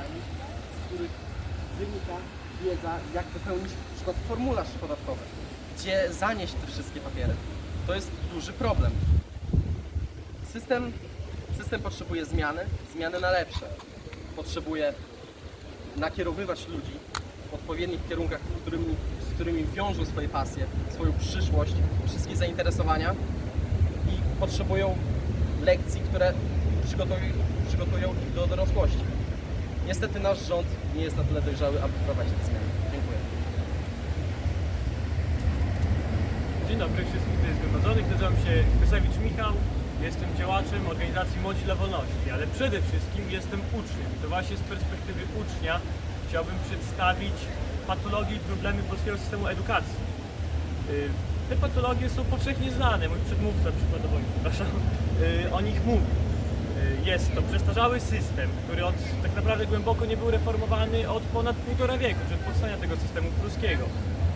papierami, z których wynika wiedza, jak wypełnić na przykład formularz podatkowy, gdzie zanieść te wszystkie papiery. To jest duży problem. System, system potrzebuje zmiany, zmiany na lepsze. Potrzebuje nakierowywać ludzi w odpowiednich kierunkach, z którymi, z którymi wiążą swoje pasje, swoją przyszłość, wszystkie zainteresowania i potrzebują lekcji, które przygotują, przygotują ich do dorosłości. Niestety nasz rząd nie jest na tyle dojrzały, aby wprowadzić te zmiany. Dziękuję. Dzień dobry wszystkim tutaj zgromadzonych. Nazywam się Krysewicz Michał. Jestem działaczem organizacji Młodzi dla Wolności, ale przede wszystkim jestem uczniem. To właśnie z perspektywy ucznia chciałbym przedstawić patologie i problemy polskiego systemu edukacji. Y, Te patologie są powszechnie znane. Mój przedmówca przykładowo, przepraszam, y, o nich mówił. Y, Jest to przestarzały system, który od, tak naprawdę głęboko nie był reformowany od ponad półtora wieku, od powstania tego systemu pruskiego.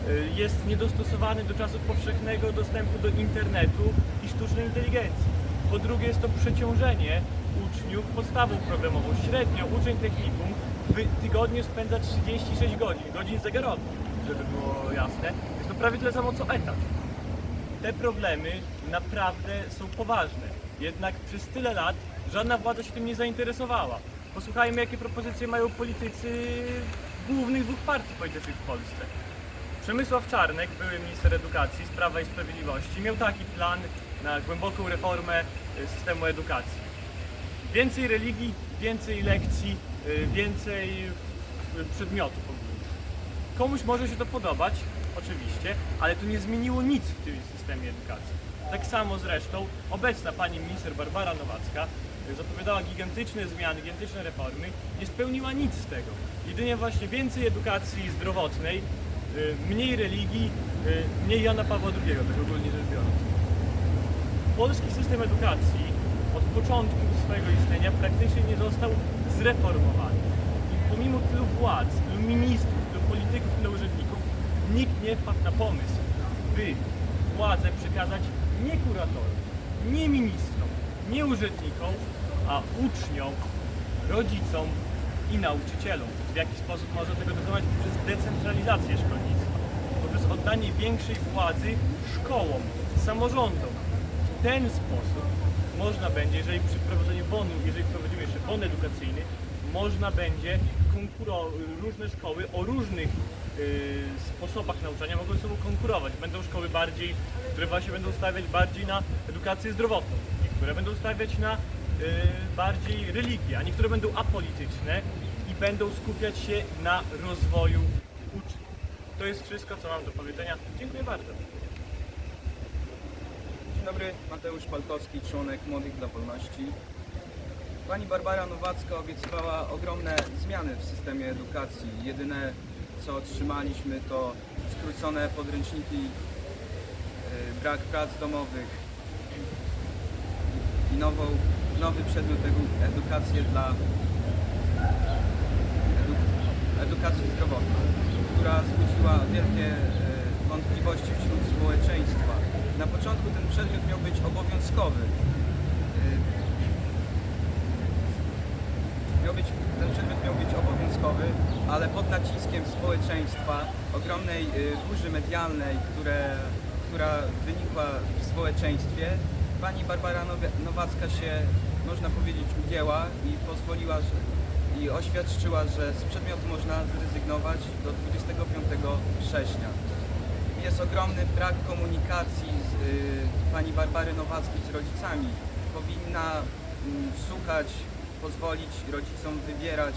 Y, Jest niedostosowany do czasów powszechnego dostępu do internetu i sztucznej inteligencji. Po drugie jest to przeciążenie uczniów podstawą programową. Średnio uczeń technikum w tygodniu spędza 36 godzin, godzin zegarowych, żeby było jasne. Jest to prawie tyle samo co etat te problemy naprawdę są poważne. Jednak przez tyle lat żadna władza się tym nie zainteresowała. Posłuchajmy, jakie propozycje mają politycy głównych dwóch partii politycznych w Polsce. Przemysław Czarnek, były minister edukacji z Prawa i Sprawiedliwości, miał taki plan na głęboką reformę y, systemu edukacji. Więcej religii, więcej lekcji, y, więcej y, przedmiotów ogólnie. Komuś może się to podobać, oczywiście, ale to nie zmieniło nic w tym systemie edukacji. Tak samo zresztą obecna pani minister Barbara Nowacka zapowiadała gigantyczne zmiany, gigantyczne reformy, nie spełniła nic z tego. Jedynie właśnie więcej edukacji zdrowotnej, y, mniej religii, y, mniej Jana Pawła II, tak ogólnie rzecz biorąc. Polski system edukacji od początku swojego istnienia praktycznie nie został zreformowany. I pomimo tylu władz, tylu ministrów, tylu polityków, tylu urzędników, nikt nie wpadł na pomysł, by władzę przekazać nie kuratorom, nie ministrom, nie urzędnikom, a uczniom, rodzicom i nauczycielom. W jaki sposób można tego dokonać? Poprzez decentralizację szkolnictwa, poprzez oddanie większej władzy szkołom, samorządom. W ten sposób można będzie, jeżeli przy prowadzeniu bonu, jeżeli wprowadzimy jeszcze bon edukacyjny, można będzie różne szkoły o różnych y, sposobach nauczania mogą ze sobą konkurować. Będą szkoły bardziej, które właśnie będą stawiać bardziej na edukację zdrowotną, niektóre będą stawiać na y, bardziej religię, a niektóre będą apolityczne i będą skupiać się na rozwoju uczniów. To jest wszystko, co mam do powiedzenia. Dziękuję bardzo. Dzień dobry, Mateusz Palkowski, członek Młodych dla Wolności. Pani Barbara Nowacka obiecywała ogromne zmiany w systemie edukacji. Jedyne co otrzymaliśmy to skrócone podręczniki, yy, brak prac domowych nowy przedmiot edu- edukację dla edu, edukacji zdrowotną, która wzbudziła wielkie yy, wątpliwości wśród społeczeństwa. Na początku ten przedmiot miał być obowiązkowy. Yy, Miał być, ten przedmiot miał być obowiązkowy, ale pod naciskiem społeczeństwa, ogromnej yy, burzy medialnej, które, która wynikła w społeczeństwie, pani Barbara Nowacka się, można powiedzieć, ugięła i pozwoliła, że, i oświadczyła, że z przedmiotu można zrezygnować do 25 września jest ogromny brak komunikacji z y, pani Barbary Nowackiej z rodzicami. Powinna mm, słuchać, pozwolić rodzicom wybierać,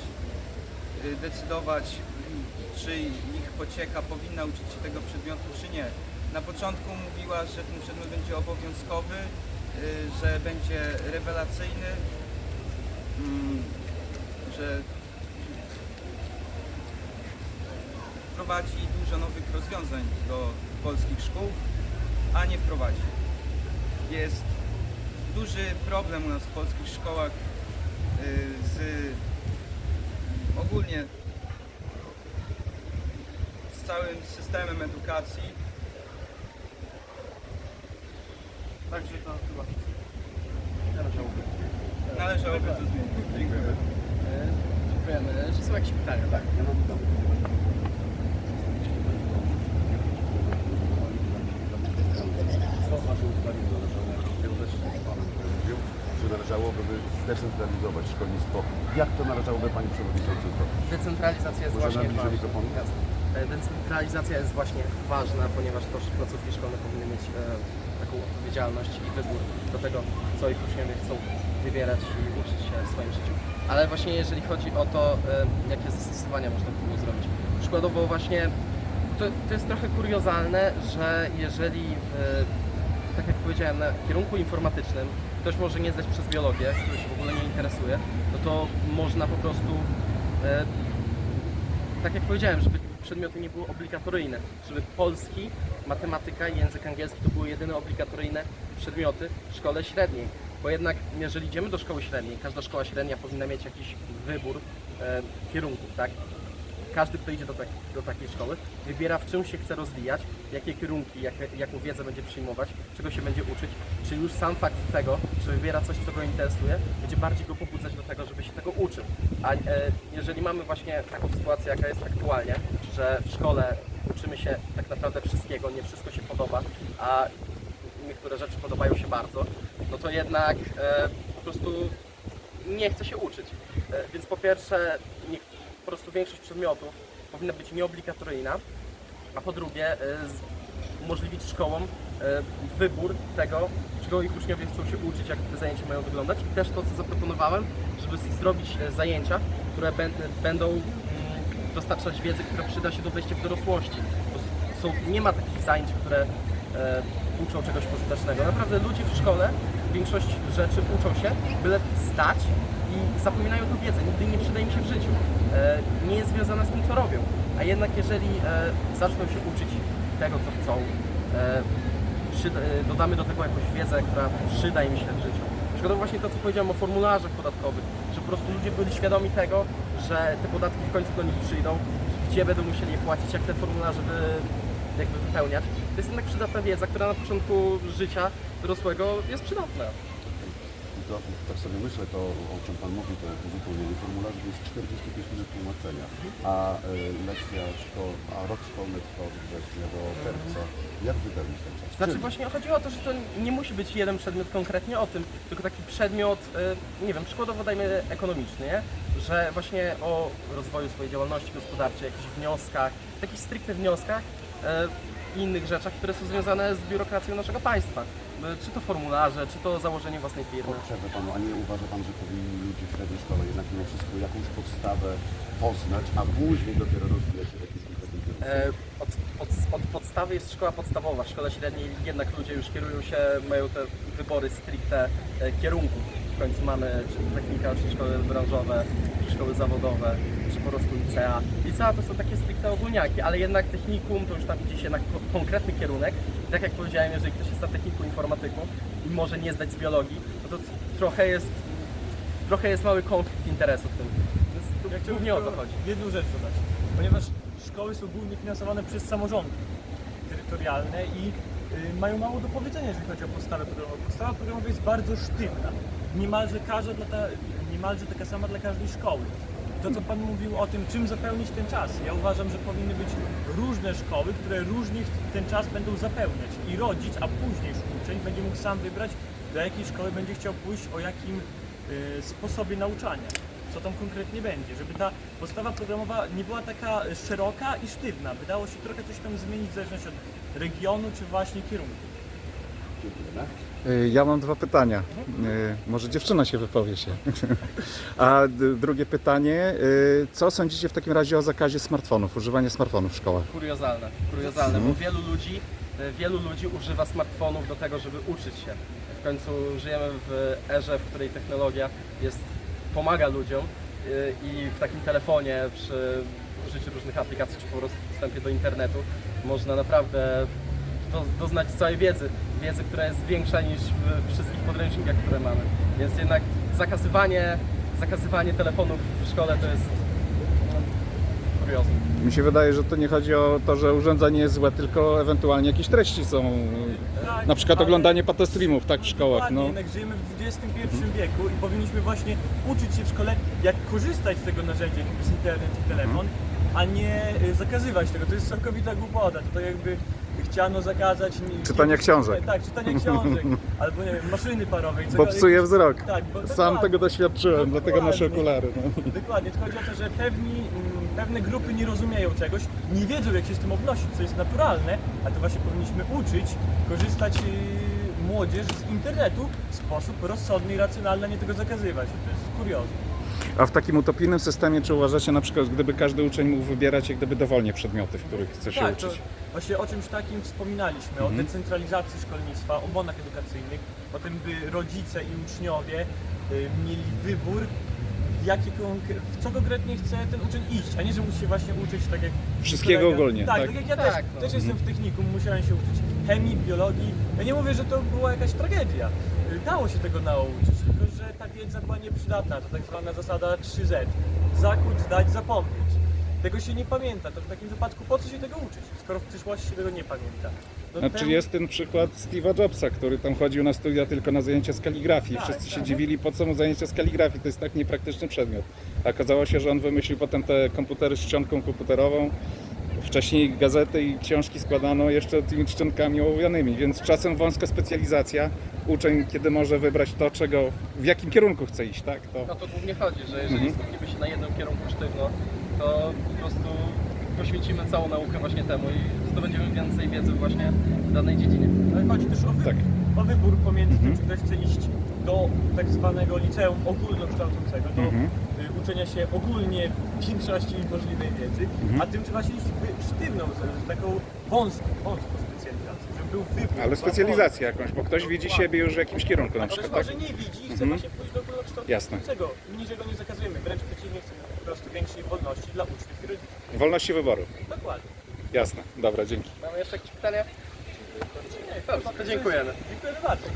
y, decydować, mm, czy ich pocieka powinna uczyć się tego przedmiotu, czy nie. Na początku mówiła, że ten przedmiot będzie obowiązkowy, y, że będzie rewelacyjny, mm, że wprowadzi dużo nowych rozwiązań do polskich szkół, a nie wprowadzi. Jest duży problem u nas w polskich szkołach y, z ogólnie z całym systemem edukacji. Także to chyba należałoby to zmienić. Dziękuję. Dziękujemy. Czy są jakieś pytania? Tak. Ja mam mówił, że należałoby zdecentralizować szkolnictwo. Jak to należałoby pani przewodniczący zrobić? Decentralizacja jest Może właśnie ważna. mikrofonu? E, Decentralizacja jest właśnie ważna, ponieważ to placówki szkolne powinny mieć e, taką odpowiedzialność i wybór do tego, co ich uczniowie chcą wybierać i uczyć się w swoim życiu. Ale właśnie jeżeli chodzi o to, jakie zastosowania można by było zrobić. Przykładowo właśnie, to, to jest trochę kuriozalne, że jeżeli w, tak jak powiedziałem, na kierunku informatycznym ktoś może nie zdać przez biologię, który się w ogóle nie interesuje, no to można po prostu e, tak jak powiedziałem, żeby przedmioty nie były obligatoryjne, żeby polski, matematyka i język angielski to były jedyne obligatoryjne przedmioty w szkole średniej. Bo jednak jeżeli idziemy do szkoły średniej, każda szkoła średnia powinna mieć jakiś wybór e, kierunków, tak? Każdy, kto idzie do, tak, do takiej szkoły, wybiera w czym się chce rozwijać, jakie kierunki, jakie, jaką wiedzę będzie przyjmować, czego się będzie uczyć, czy już sam fakt tego, że wybiera coś, co go interesuje, będzie bardziej go pobudzać do tego, żeby się tego uczył. A e, jeżeli mamy właśnie taką sytuację, jaka jest aktualnie, że w szkole uczymy się tak naprawdę wszystkiego, nie wszystko się podoba, a niektóre rzeczy podobają się bardzo, no to jednak e, po prostu nie chce się uczyć. E, Więc po pierwsze, niech, po prostu większość przedmiotów powinna być nieobligatoryjna, a po drugie e, umożliwić szkołom e, wybór tego, czego ich uczniowie chcą się uczyć, jak te zajęcia mają wyglądać. I też to, co zaproponowałem, żeby zrobić e, zajęcia, które bę- będą mm, dostarczać wiedzy, która przyda się do wejścia w dorosłości. Są, nie ma takich zajęć, które uczą czegoś pożytecznego. Naprawdę ludzie w szkole większość rzeczy uczą się, byle stać i zapominają tą wiedzę. Nigdy nie przyda im się w życiu. E, nie jest związana z tym, co robią. A jednak jeżeli e, zaczną się uczyć tego, co chcą, e, e, dodamy do tego jakąś wiedzę, która przyda im się w życiu. Przykładowo właśnie to, co powiedziałem o formularzach podatkowych, że po prostu ludzie byli świadomi tego, że te podatki w końcu do nich przyjdą, gdzie będą musieli je płacić, jak te formularze jakby wypełniać. To jest jednak przydatna wiedza, która na początku życia dorosłego jest przydatna. To, tak sobie myślę, to o czym Pan mówi, to uzupełnienie formularzy to jest 45 minut tłumaczenia, a y, lekcja szkoły, a rok szkolny trwa od września do czerwca. Jak wypełnić ten czas? Znaczy Czym? właśnie chodzi o to, że to nie musi być jeden przedmiot konkretnie o tym, tylko taki przedmiot, y, nie wiem, przykładowo dajmy ekonomiczny, nie? że właśnie o rozwoju swojej działalności gospodarczej, jakichś wnioskach, takich stricte wnioskach y, innych rzeczach, które są związane z biurokracją naszego państwa. Y, Czy to formularze, czy to założenie własnej firmy. Przerwę Panu, a nie uważa Pan, że powinni ludzie w średniej szkole jednak mimo wszystko jakąś podstawę poznać, a później dopiero rozwijać się w jakimś? E, Od, od, od podstawy jest szkoła podstawowa. W szkole średniej jednak ludzie już kierują się, mają te wybory stricte e, kierunków. W końcu mamy czy technika, czy szkoły branżowe, szkoły zawodowe, czy po prostu licea. Licea to są takie stricte ogólniaki, ale jednak technikum to już tam idzie się na ko- konkretny kierunek. I tak jak powiedziałem, jeżeli ktoś jest na techniku informatyku i może nie zdać z biologii, no to trochę jest, trochę jest mały konflikt interesów w tym. Więc Ja głównie o to chodzi. jedną rzecz dodać, ponieważ szkoły są głównie finansowane przez samorządy terytorialne i y, mają mało do powiedzenia, jeżeli chodzi o podstawę programową. Podstawa programowa jest bardzo sztywna, niemalże, każda dla ta, niemalże taka sama dla każdej szkoły. To, co Pan mówił o tym, czym zapełnić ten czas. Ja uważam, że powinny być różne szkoły, które różnie ten czas będą zapełniać. I rodzic, a później uczeń będzie mógł sam wybrać, do jakiej szkoły będzie chciał pójść, o jakim y, sposobie nauczania co tam konkretnie będzie, żeby ta podstawa programowa nie była taka szeroka i sztywna, by dało się trochę coś tam zmienić w zależności od regionu czy właśnie kierunku. Y, Ja mam dwa pytania. Y, Może dziewczyna się wypowie się. A drugie pytanie, y, co sądzicie w takim razie o zakazie smartfonów, używania smartfonów w szkołach? kuriozalne, kuriozalne, bo wielu ludzi, wielu ludzi używa smartfonów do tego, żeby uczyć się. W końcu żyjemy w erze, w której technologia jest, pomaga ludziom i w takim telefonie przy użyciu różnych aplikacji czy po prostu dostępie do internetu można naprawdę do, doznać całej wiedzy, wiedzy, która jest większa niż w wszystkich podręcznikach, które mamy. Więc jednak zakazywanie, zakazywanie telefonów w szkole to jest no, kuriozum. Mi się wydaje, że to nie chodzi o to, że urządzenie jest złe, tylko ewentualnie jakieś treści są. Tak, Na przykład ale- oglądanie patostreamów, tak, w szkołach. Dokładnie, No. jednak żyjemy w XXI wieku i powinniśmy właśnie uczyć się w szkole, jak korzystać z tego narzędzia, jakim jest internet i telefon, a nie y, zakazywać tego. To jest całkowita głupota. To tak jakby chciano zakazać... nie- Czytania nie- książek. Tak, czytania książek. Albo nie wiem, maszyny parowej. Bo psuje wzrok. Tak, bo Sam tego doświadczyłem, dlatego Dokładnie. okulary. No. Dokładnie, to chodzi o to, że pewni, mm, pewne grupy nie rozumieją czegoś, nie wiedzą jak się z tym obnosić, co jest naturalne, a to właśnie powinniśmy uczyć, korzystać yy, młodzież z internetu w sposób rozsądny i racjonalny, a nie tego zakazywać. To jest kuriozum. A w takim utopijnym systemie, czy uważacie na przykład, gdyby każdy uczeń mógł wybierać jak gdyby dowolnie przedmioty, w których chce się Tak, to uczyć? właśnie o czymś takim wspominaliśmy, o decentralizacji szkolnictwa, o bonach edukacyjnych, o tym, by rodzice i uczniowie y, mieli wybór, w, jakie, w co konkretnie chce ten uczeń iść, a nie, że musi się właśnie uczyć tak jak Wszystkiego kolega- ogólnie, Tak, tak? tak, jak ja Tak, też, no. też jestem w technikum, musiałem się uczyć chemii, biologii. Ja nie mówię, że to była jakaś tragedia. Y, Dało się tego nauczyć, tylko że ta wiedza była nieprzydatna. To tak zwana zasada 3Z. Zakuć, zdać, zapomnieć. Tego się nie pamięta, to w takim wypadku po co się tego uczyć, skoro w przyszłości się tego nie pamięta? No Znaczy ten- jest ten przykład Steve'a Jobsa, który tam chodził na studia tylko na zajęcia z kaligrafii. Tak, Wszyscy się tak. dziwili, po co mu zajęcia z kaligrafii, to jest tak niepraktyczny przedmiot. A Okazało się, że on wymyślił potem te komputery z czcionką komputerową. Wcześniej gazety i książki składano jeszcze tymi czcionkami ołowianymi, więc czasem wąska specjalizacja. Uczeń, kiedy może wybrać to, czego, w jakim kierunku chce iść, tak? To... No to głównie chodzi, że jeżeli skupimy się na jednym kierunku sztywno, to po prostu poświęcimy całą naukę właśnie temu i zdobędziemy więcej wiedzy właśnie w danej dziedzinie. Ale chodzi też o wybór, Tak. o wybór pomiędzy tym, czy ktoś chce iść do tak zwanego liceum ogólnokształcącego, do Mhm. Uczenia się ogólnie większości możliwej wiedzy, a tym, czy właśnie iść w sztywną, taką wąską, wąską specjalizację, żeby był wybór. Ale specjalizację jakąś, bo ktoś widzi siebie już w jakimś kierunku na A ktoś przykład, tak? może nie widzi i chce Mhm. właśnie pójść do ogólnokształcącego. Niczego nie zakazujemy, wręcz przeciwnie, chcemy po prostu większej wolności dla uczniów i rodziców. Wolności wyboru. Dokładnie. Jasne. Dobra, dzięki. Mamy jeszcze jakieś pytania? Dobrze, to dziękujemy. Dziękuję bardzo.